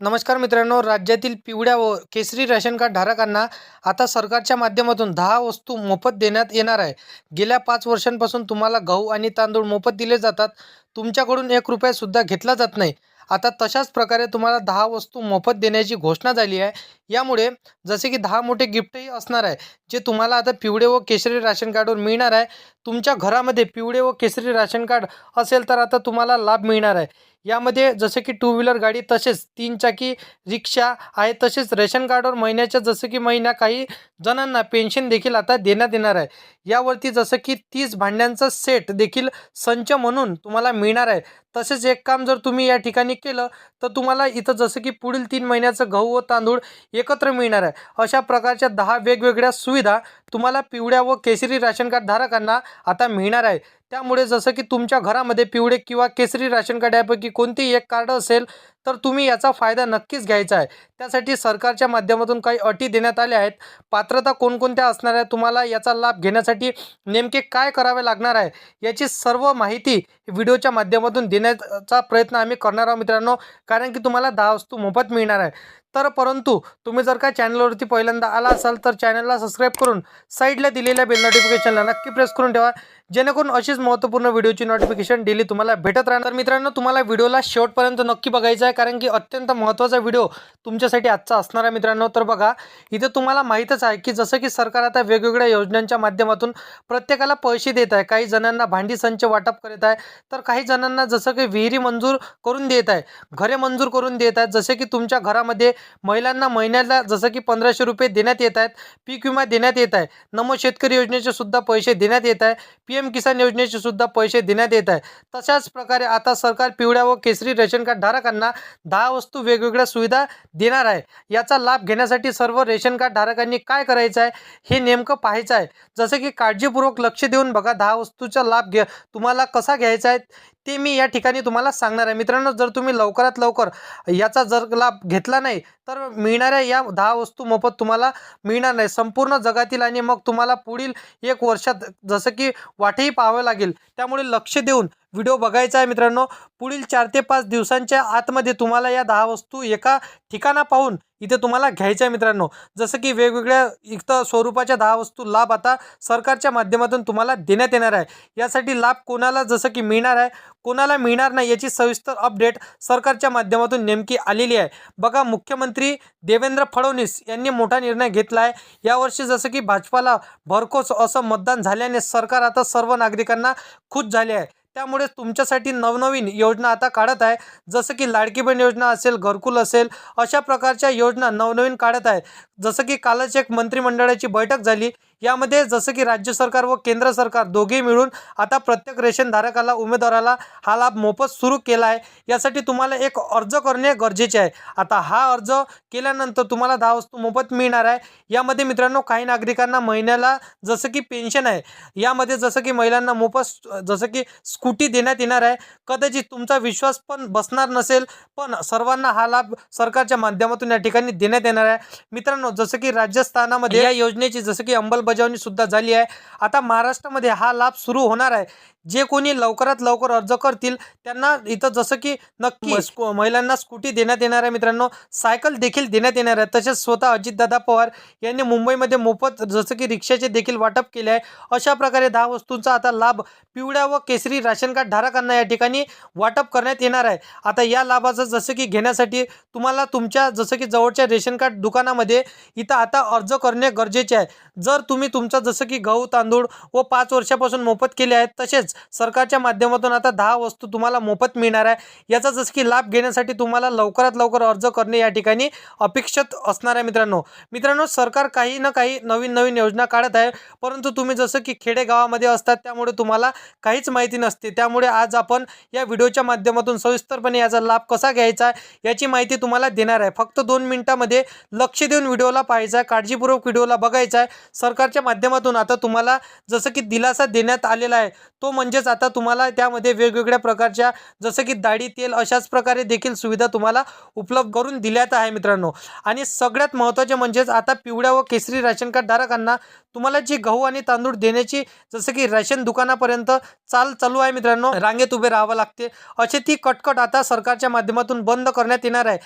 नमस्कार मित्रांनो राज्यातील पिवळ्या व केसरी रेशन कार्ड धारकांना आता सरकारच्या माध्यमातून दहा वस्तू मोफत देण्यात येणार आहे. गेल्या पाच वर्षांपासून तुम्हाला गहू आणि तांदूळ मोफत दिले जातात. तुमच्याकडून एक रुपयासुद्धा घेतला जात नाही. आता तशाच प्रकारे तुम्हाला दहा वस्तू मोफत देण्याची घोषणा झाली आहे. यामुळे जसे की दहा मोठे गिफ्टही असणार आहे जे तुम्हाला आता पिवळे व केसरी राशन कार्डवर मिळणार आहे. तुमच्या घरामध्ये पिवळे व केसरी राशन कार्ड असेल तर आता तुम्हाला लाभ मिळणार आहे. यामध्ये जसे की टू व्हीलर गाडी तसेच तीन चाकी रिक्षा आहे तसेच रेशन कार्डवर महिन्याच्या जसं की महिना काही जणांना पेन्शन देखील आता देण्यात येणार आहे. यावरती जसं की तीस भांड्यांचा सेट देखील संच म्हणून तुम्हाला मिळणार आहे. तसेच एक काम जर तुम्ही या ठिकाणी केलं तर तुम्हाला इथं जसं की पुढील तीन महिन्याचं गहू व तांदूळ एकत्र मिळणार आहे. अशा प्रकारच्या दहा वेगवेगळ्या सुविधा तुम्हाला पिवळ्या व केसरी राशन कार्ड धारकांना आता मिळणार आहे. त्यामुळे जसं की तुमच्या घरामध्ये पिवळे किंवा केसरी राशन कार्ड यापैकी कोणतेही एक कार्ड असेल तर तुम्ही याचा फायदा नक्कीच घ्यायचा आहे. त्यासाठी सरकारच्या माध्यमातून काही अटी देण्यात आल्या आहेत. पात्रता कोणकोणत्या असणार आहे तुम्हाला याचा लाभ घेण्यासाठी नेमके काय करावे लागणार आहे याची सर्व माहिती व्हिडिओच्या माध्यमातून देण्याचा प्रयत्न आम्ही करणार आहोत मित्रांनो. कारण की तुम्हाला दहा वस्तू मोफत मिळणार आहे. तर परंतु तुम्ही जर का चॅनलवरती पहिल्यांदा आला असाल तर चॅनलला सबस्क्राईब करून साईडला दिलेल्या बेल नोटिफिकेशनला नक्की प्रेस करून ठेवा. जेणेकरून असेच महत्त्वपूर्ण व्हिडिओची नोटिफिकेशन डेली तुम्हाला भेटत राहणार. मित्रांनो तुम्हाला व्हिडिओला शेवटपर्यंत नक्की बघायचं आहे कारण की अत्यंत महत्त्वाचा व्हिडिओ तुमच्यासाठी आजचा असणार आहे मित्रांनो. तर बघा इथे तुम्हाला माहीतच आहे की जसं की सरकार आता वेगवेगळ्या योजनांच्या माध्यमातून प्रत्येकाला पैसे देत आहे. काही जणांना भांडी संच वाटप करत आहे. तर काही जणांना जसं की विहिरी मंजूर करून देत आहे घरे मंजूर करून देत आहेत. जसे की तुमच्या घरामध्ये महिलांना महिन्याला जसं की पंधराशे रुपये देण्यात येत आहेत पीक विमा देण्यात येत आहे. नमो शेतकरी योजनेचे सुद्धा पैसे देण्यात येत आहे. पी एम किसान योजनेचे सुद्धा पैसे देण्यात येत आहे. तशाच प्रकारे आता सरकार पिवळ्या व केसरी रेशन कार्ड धारकांना दहा वस्तू वेगवेगळ्या सुविधा देणार आहे. याचा लाभ घेण्यासाठी सर्व रेशन कार्ड धारकांनी काय करायचं आहे हे नेमकं पाहायचं आहे. जसं की काळजीपूर्वक लक्ष देऊन बघा दहा वस्तूचा लाभ घ्या. तुम्हाला कसा घ्यायचा आहे ते मी या ठिकाणी तुम्हाला सांगणार आहे. मित्रांनो जर तुम्ही लवकरात लवकर याचा जर लाभ घेतला नाही तर मिळणाऱ्या या दहा वस्तू मोफत तुम्हाला मिळणार नाही. संपूर्ण जगातील आणि मग तुम्हाला पुढील एक वर्षात जसं की वाटही पाहावं लागेल. त्यामुळे लक्ष देऊन व्हिडिओ बघायचा आहे मित्रांनो. पुढील चार ते पाच दिवसांच्या आतमध्ये तुम्हाला या दहा वस्तू एका ठिकाणा पाहून इथे तुम्हाला घ्यायच्या मित्रांनो. जसं की वेगवेगळ्या इथं स्वरूपाच्या दहा वस्तू लाभ आता सरकारच्या माध्यमातून तुम्हाला देण्यात येणार आहे. यासाठी लाभ कोणाला जसं की मिळणार आहे कोणाला मिळणार नाही याची सविस्तर अपडेट सरकारच्या माध्यमातून नेमकी आलेली आहे. बघा मुख्यमंत्री देवेंद्र फडणवीस यांनी मोठा निर्णय घेतला आहे. यावर्षी जसं की भाजपाला भरकोस असं मतदान झाल्याने सरकार आता सर्व नागरिकांना खुश झाले आहे. त्यामुळे तुमच्यासाठी नवनवीन योजना आता काढत आहे. जसं की लाडकी बहीण योजना असेल घरकुल असेल अशा प्रकारच्या योजना नवनवीन काढत आहे. जसं की कालच एक मंत्रिमंडळाची बैठक झाली. यामध्ये जसं की राज्य सरकार व केंद्र सरकार दोघे मिळून आता प्रत्येक रेशनधारकाला उमेदवाराला हा लाभ मोफत सुरू केला आहे. यासाठी तुम्हाला एक अर्ज करणे गरजेचे आहे. आता हा अर्ज केल्यानंतर तुम्हाला दहा वस्तू मोफत मिळणार आहे. यामध्ये मित्रांनो काही नागरिकांना महिन्याला जसं की पेन्शन आहे यामध्ये जसं की महिलांना मोफत जसं की स्कूटी देण्यात येणार आहे. कदाचित तुमचा विश्वास पण बसणार नसेल पण सर्वांना हा लाभ सरकारच्या माध्यमातून या ठिकाणी देण्यात येणार आहे. मित्रांनो जसं की राजस्थानामध्ये या योजनेची जसं की अंमल अंमलबजावणी सुद्धा झाली आहे. आता महाराष्ट्रामध्ये हा लाभ सुरू होणार आहे. जे कोणी लवकरात लवकर अर्ज करतील त्यांना इथं जसं की नक्की स्कू- महिलांना स्कूटी देण्यात येणार आहे मित्रांनो. सायकल देखील देण्यात येणार आहे. तसेच स्वतः अजितदादा पवार यांनी मुंबईमध्ये मोफत जसं की रिक्षाचे देखील वाटप केले आहे. अशा प्रकारे दहा वस्तूंचा आता लाभ पिवळ्या व केसरी राशन कार्ड धारकांना या ठिकाणी वाटप करण्यात येणार आहे. आता या लाभाचं जसं की घेण्यासाठी तुम्हाला तुमच्या जसं की जवळच्या रेशन कार्ड दुकानामध्ये इथं आता अर्ज करणे गरजेचे आहे. जर तुम्ही तुम्ही तुमचा जसं की गहू तांदूळ व पाच वर्षापासून मोफत केले आहेत तसेच सरकारच्या माध्यमातून आता दहा वस्तू तुम्हाला मोफत मिळणार आहे. याचा जसं की लाभ घेण्यासाठी तुम्हाला लवकरात लवकर अर्ज करणे या ठिकाणी अपेक्षित असणार आहे मित्रांनो. मित्रांनो सरकार काही ना काही नवीन नवीन योजना काढत आहे परंतु तुम्ही जसं की खेडेगावामध्ये असतात त्यामुळे तुम्हाला काहीच माहिती नसते. त्यामुळे आज आपण या व्हिडिओच्या माध्यमातून सविस्तरपणे याचा लाभ कसा घ्यायचा आहे याची माहिती तुम्हाला देणार आहे. फक्त दोन मिनिटामध्ये लक्ष देऊन व्हिडिओला पाहायचा आहे काळजीपूर्वक व्हिडिओला बघायचा आहे. सरकार सरकारच्या माध्यमातून आता तुम्हाला जसं की दिलासा देण्यात आलेला आहे तो म्हणजेच आता तुम्हाला त्यामध्ये वेगवेगळ्या प्रकारच्या जसं की दाढी तेल अशाच प्रकारे देखील सुविधा तुम्हाला उपलब्ध करून दिल्यात आहे मित्रांनो. आणि सगळ्यात महत्त्वाचे म्हणजेच आता पिवळ्या व केसरी राशन कार्ड धारकांना तुम्हाला जी गहू आणि तांदूळ देण्याची जसं की राशन दुकानापर्यंत चाल चालू आहे मित्रांनो रांगेत उभे राहावं लागते. असे ती कटकट आता सरकारच्या माध्यमातून बंद करण्यात येणार आहे.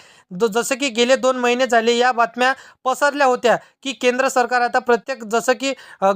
जसं की गेले दोन महिने झाले या बातम्या पसरल्या होत्या की केंद्र सरकार आता प्रत्येक जसं जसं की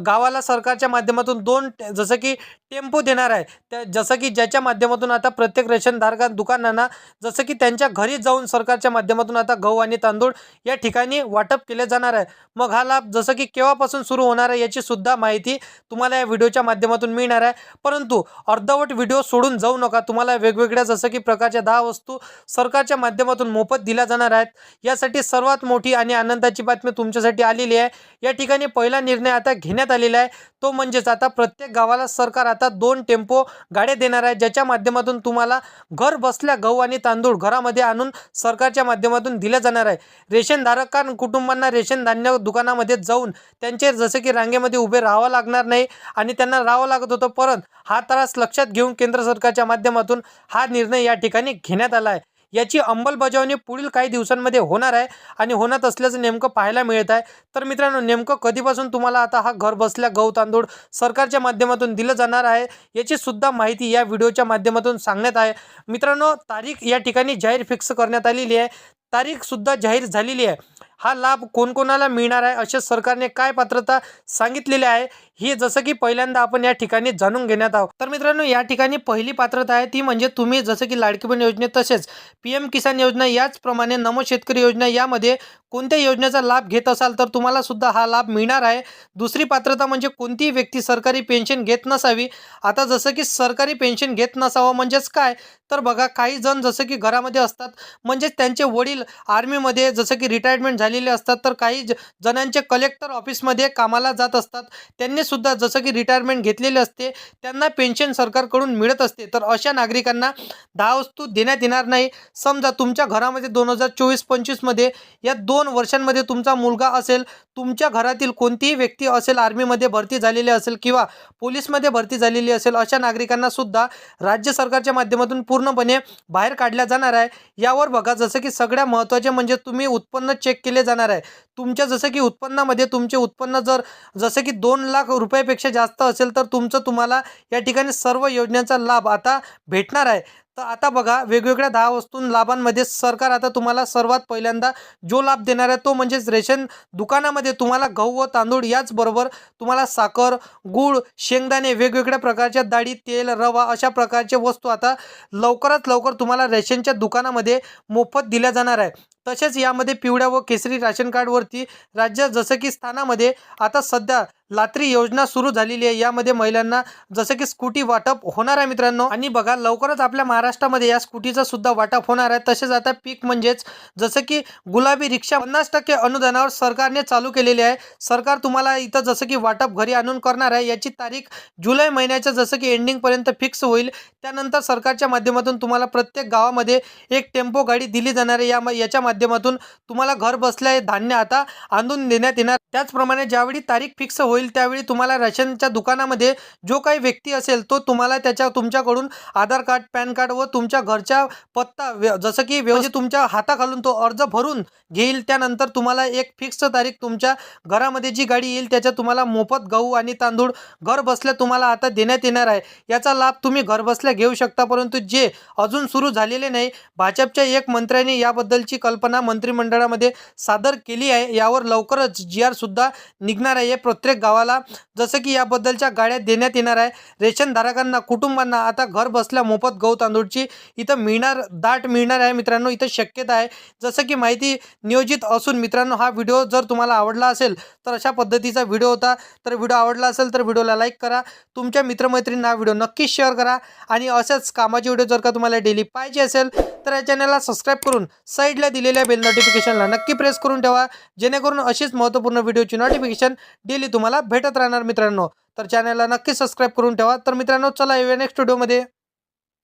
गावाला सरकारच्या माध्यमातून दोन जसं की टेम्पो देणार आहे त्या जसं की ज्याच्या माध्यमातून आता प्रत्येक रेशनधारका दुकानांना जसं की त्यांच्या घरी जाऊन सरकारच्या माध्यमातून आता गहू आणि तांदूळ या ठिकाणी वाटप केले जाणार आहे. मग हा लाभ जसं की केव्हापासून सुरू होणार आहे याची सुद्धा माहिती तुम्हाला या व्हिडिओच्या माध्यमातून मिळणार आहे. परंतु अर्धवट व्हिडिओ सोडून जाऊ नका. तुम्हाला वेगवेगळ्या जसं की प्रकारच्या दहा वस्तू सरकारच्या माध्यमातून मोफत दिल्या जाणार आहेत. यासाठी सर्वात मोठी आणि आनंदाची बातमी तुमच्यासाठी आलेली आहे. या ठिकाणी पहिला निर्णय निर्णय आता घेण्यात आलेला आहे. तो म्हणजेच आता प्रत्येक गावाला सरकार आता दोन टेम्पो गाड्या देणार आहे. ज्याच्या माध्यमातून तुम्हाला घर बसल्या गहू आणि तांदूळ घरामध्ये आणून सरकारच्या माध्यमातून दिल्या जाणार आहे. रेशनधारकां कुटुंबांना रेशन धान्य दुकानामध्ये जाऊन त्यांचे जसे की रांगेमध्ये उभे राहावं लागणार नाही आणि त्यांना राहावं लागत होतं. परंतु हा त्रास लक्षात घेऊन केंद्र सरकारच्या माध्यमातून हा निर्णय या ठिकाणी घेण्यात आला आहे. याची अंमलबजावणी पुढील काही दिवसांमध्ये होणार आहे आणि होणार असल्याचं नेमकं पाहायला मिळत आहे. तर मित्रांनो नेमकं कधीपासून तुम्हाला आता हा घर बसल्या गहू तांदूळ सरकारच्या माध्यमातून दिलं जाणार आहे याची सुद्धा माहिती या व्हिडिओच्या माध्यमातून सांगण्यात आहे. मित्रांनो तारीख या ठिकाणी जाहीर फिक्स करण्यात आलेली आहे. तारीखसुद्धा जाहीर झालेली आहे. हा लाभ कोणकोणाला मिळणार आहे? असे सरकारने काय पात्रता सांगितलेली आहे? हे जसं की पहिल्यांदा आपण या ठिकाणी जाणून घेण्यात आहोत. तर मित्रांनो या ठिकाणी पहिली पात्रता आहे ती म्हणजे तुम्ही जसं की लाडकी बहीण योजने तसेच पी एम किसान योजना याचप्रमाणे नमो शेतकरी योजना यामध्ये कोणत्या योजनेचा लाभ घेत असाल तर तुम्हाला सुद्धा हा लाभ मिळणार आहे. दुसरी पात्रता म्हणजे कोणतीही व्यक्ती सरकारी पेन्शन घेत नसावी. आता जसं की सरकारी पेन्शन घेत नसावं म्हणजेच काय? तर बघा काही जण जसं की घरामध्ये असतात म्हणजेच त्यांचे वडील आर्मीमध्ये जसं की रिटायरमेंट झालेले असतात तर काही ज- जणांचे कलेक्टर ऑफिसमध्ये कामाला जात असतात. त्यांनी सुद्धा जसं की रिटायरमेंट घेतलेले असते त्यांना पेन्शन सरकारकडून मिळत असते. तर अशा नागरिकांना दहा वस्तू देण्यात येणार नाही. समजा तुमच्या घरामध्ये दोन हजार चोवीस पंचवीसमध्ये या दोन वर्षांमध्ये तुमचा मुलगा असेल तुमच्या घरातील कोणतीही व्यक्ती असेल आर्मीमध्ये भरती झालेली असेल किंवा पोलीसमध्ये भरती झालेली असेल अशा नागरिकांना सुद्धा राज्य सरकारच्या माध्यमातून पूर्णपणे बाहेर काढल्या जाणार आहे. यावर बघा जसं की सगळ्या महत्त्वाचे म्हणजे तुम्ही उत्पन्न चेक केले जाणार आहे. तुमच्या जसं की उत्पन्नामध्ये तुमचे उत्पन्न जर जसं की दोन लाख रुपयापेक्षा जास्त असेल तर तुमचं तुम्हाला या ठिकाणी सर्व योजनांचा लाभ आता भेटणार आहे. तर आता बघा वेगवेगळ्या दहा वस्तू लाभांमध्ये सरकार आता तुम्हाला सर्वात पहिल्यांदा जो लाभ देणार आहे तो म्हणजेच रेशन दुकानामध्ये तुम्हाला गहू व तांदूळ याचबरोबर तुम्हाला साखर गूळ शेंगदाणे वेगवेगळ्या प्रकारच्या डाळी तेल रवा अशा प्रकारचे वस्तू आता लवकरात लवकर तुम्हाला रेशनच्या दुकानामध्ये मोफत दिल्या जाणार आहे. तसेच यामध्ये पिवळ्या व केसरी राशन कार्डवरती राज्य जसं की स्थानामध्ये आता सध्या लात्री योजना सुरू झालेली आहे. यामध्ये महिलांना जसं की स्कूटी वाटप होणार आहे मित्रांनो. आणि बघा लवकरच आपल्या महाराष्ट्रामध्ये या स्कूटीचं सुद्धा वाटप होणार आहे. तसेच आता पीक म्हणजेच जसं की गुलाबी रिक्षा पन्नास टक्के अनुदानावर सरकारने चालू केलेली आहे. सरकार तुम्हाला इथं जसं की वाटप घरी आणून करणार आहे. याची तारीख जुलै महिन्याच्या जसं की एंडिंगपर्यंत फिक्स होईल. त्यानंतर सरकारच्या माध्यमातून तुम्हाला प्रत्येक गावामध्ये एक टेम्पो गाडी दिली जाणार आहे. या याच्या माध्यमातून तुम्हाला घर बसल्या धान्य आता आणून देण्यात येणार. त्याचप्रमाणे ज्यावेळी तारीख फिक्स होईल त्यावेळी तुम्हाला रेशनच्या दुकानामध्ये जो काही व्यक्ती असेल तो तुम्हाला त्याच्या तुमच्याकडून आधार कार्ड पॅन कार्ड व तुमच्या घरच्या पत्ता जसं की व्यवस्थित तुमच्या हाताखालून तो अर्ज भरून घेईल. त्यानंतर तुम्हाला एक फिक्स तारीख तुमच्या घरामध्ये जी गाडी येईल त्याच्या तुम्हाला मोफत गहू आणि तांदूळ घर बसल्या तुम्हाला आता देण्यात येणार आहे. याचा लाभ तुम्ही घरबसल्या घेऊ शकता परंतु जे अजून सुरू झालेले नाही भाजपच्या एक मंत्र्यांनी याबद्दलची कल्पना मंत्रिमंडळामध्ये सादर केली आहे. यावर लवकरच जी आर सुद्धा निघणार आहे. प्रत्येक गावाला. जसं की याबद्दलच्या गाड्या देण्यात येणार आहे. रेशनधारकांना कुटुंबांना आता घर बसल्या मोफत गहू तांदूळची इथं मिळणार दाट मिळणार आहे मित्रांनो. इथं शक्यता आहे. जसं की माहिती नियोजित असून मित्रांनो हा व्हिडिओ जर तुम्हाला आवडला असेल तर अशा पद्धतीचा व्हिडिओ होता. तर व्हिडिओ आवडला असेल तर व्हिडिओला लाईक करा. तुमच्या मित्रमैत्रिणींना हा व्हिडिओ नक्कीच शेअर करा. आणि अशाच कामाचे व्हिडिओ जर का तुम्हाला डेली पाहिजे असेल तर या चॅनलला सबस्क्राईब करून साईडला दिलेल्या बेल नोटिफिकेशनला नक्की प्रेस करून ठेवा. जेणेकरून अशीच महत्त्वपूर्ण व्हिडिओची नोटिफिकेशन डेली तुम्हाला भेटत राहणार मित्रांनो. तर चॅनलला नक्की सबस्क्राईब करून ठेवा. तर मित्रांनो चला येऊया नेक्स्ट व्हिडिओमध्ये